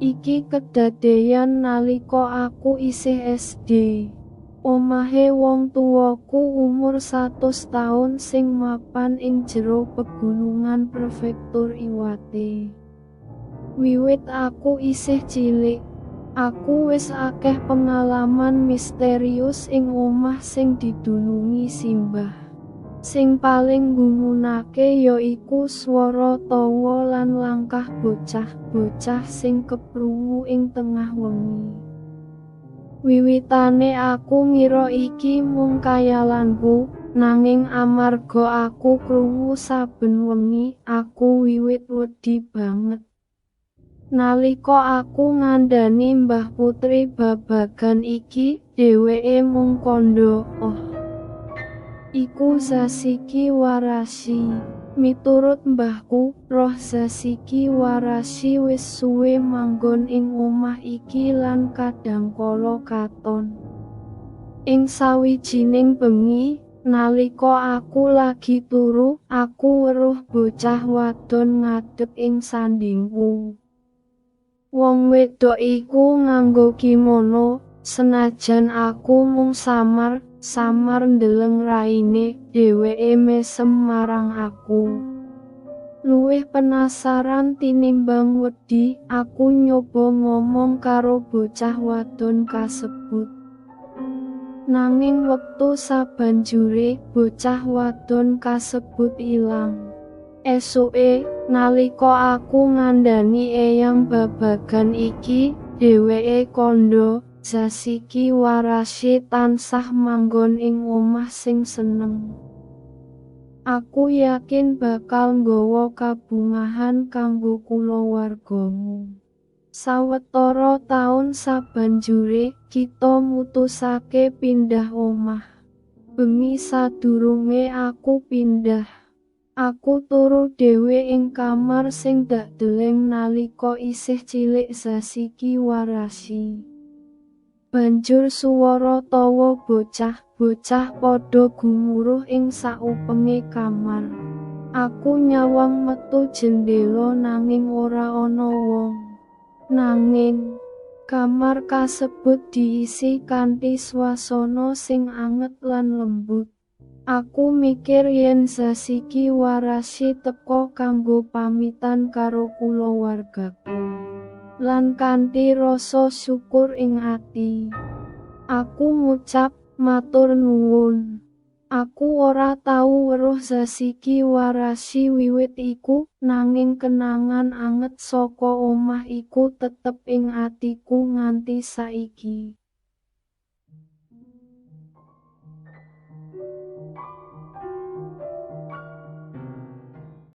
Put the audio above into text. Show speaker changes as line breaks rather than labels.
Iki kedadeyan nalika aku isih SD. Omahe wong tuwaku umur 100 taun sing mapan ing jero pegunungan prefektur Iwate. Wiwit aku isih cilik, aku wis akeh pengalaman misterius ing omah sing didunungi simbah. Sing paling nggumunake ya iku swara tawa lan langkah bocah-bocah sing keprungu ing tengah wengi. Wiwitane aku ngira iki mung kayalanku, nanging amarga aku krungu saben wengi, aku wiwit wedi banget. Nalika aku ngandani Mbah Putri babagan iki, dheweke mung kandha, "Oh, Iku Zasiki Warasi. Miturut mbahku, roh Zasiki Warasi wis suwe manggon ing omah iki lan kadangkala katon. Ing sawijining bengi, nalika aku lagi turu, aku weruh bocah wadon ngadeg ing sandingku. Wong wedok iku nganggo kimono, senajan aku mung samar, samar ndeleng raine dheweke mesem marang aku. Luwih penasaran tinimbang wedi aku nyoba ngomong karo bocah wadon kasebut. Nanging wektu sabanjure bocah wadon kasebut ilang. Esuke nalika aku ngandani eyang babagan iki dheweke kondo Zasiki warasi tansah manggon ing omah sing seneng. Aku yakin bakal nggawa kabungahan kanggo kulawargamu. Sawetara taun sabanjure kita mutusake pindah omah. Bengi sadurunge aku pindah. Aku turu dhewe ing kamar sing dak deleng nalika isih cilik Zasiki warasi. Banjur swara tawa bocah-bocah padha gumuruh ing saupenge kamar. Aku nyawang metu jendela nanging ora ana wong. Nanging kamar kasebut diisi kanthi swasana sing anget lan lembut. Aku mikir yen Zasiki warasi teko kanggo pamitan karo kulawargaku. Lan kanthi rasa syukur ing ati. Aku ngucap matur nuwun. Aku ora tau weruh Zasiki Warasi wiwit iku, nanging kenangan anget saka omah iku tetep ing atiku nganti saiki.